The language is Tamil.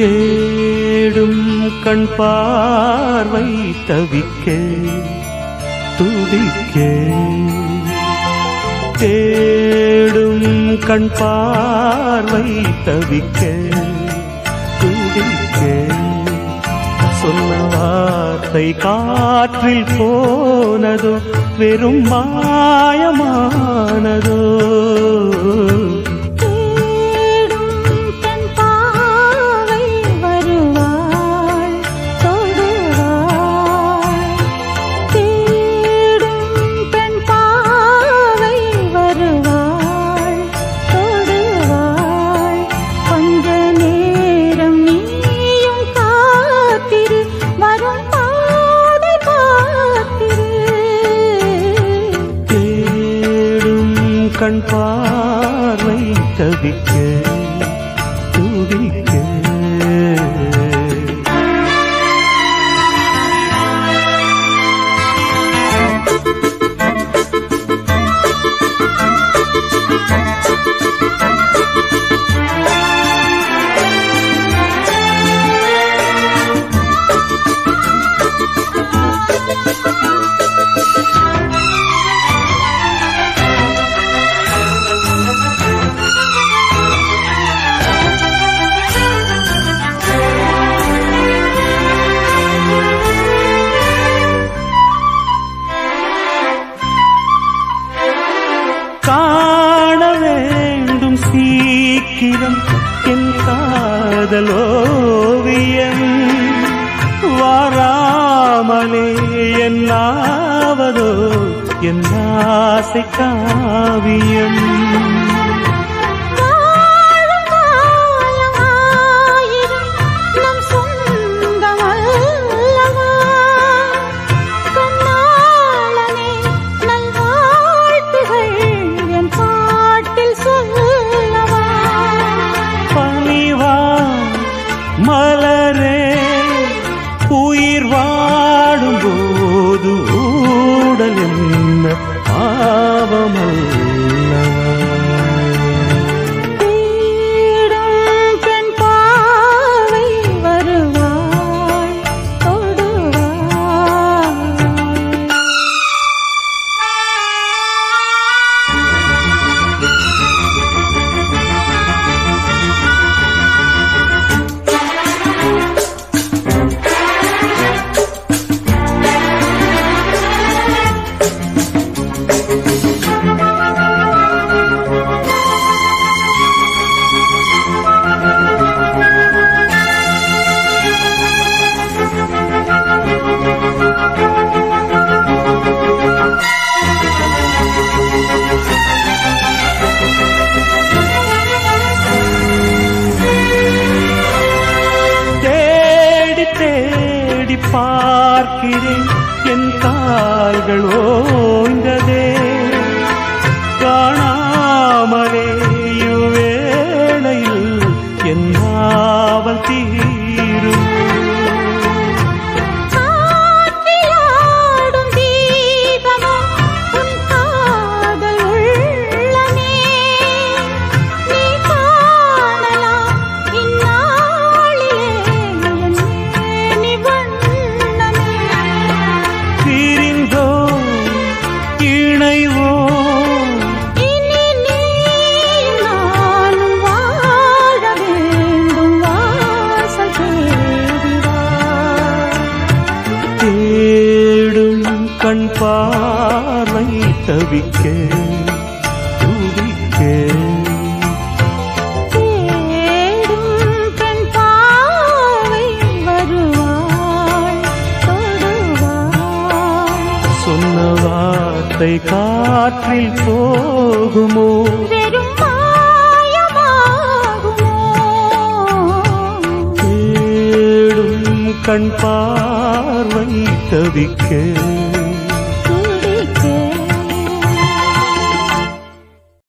தேடும் கண் பார்வை தவிக்க துடிக்க. தேடும் கண் பார்வை தவிக்க துடிக்க. சொன்ன வார்த்தை காற்றில் போனதோ வெறும் மாயமானதோ. கண் பார்வை தவிக்க காண வேண்டும் சீக்கிரம் என் காதலோவியம் வாராமலே என்னாவதோ என் ஆசை காவியம். பார்க்கிறேன். என் கால்கள் ஓய்ந்ததே. காணாமலே இவ்வேளையில் என் நாவல் தீரும். கண் பார்வை தவிக்க துடிக்க சொன்ன வார்த்தை காற்றில் போகுமோ? கண் பார்வை தவிக்க.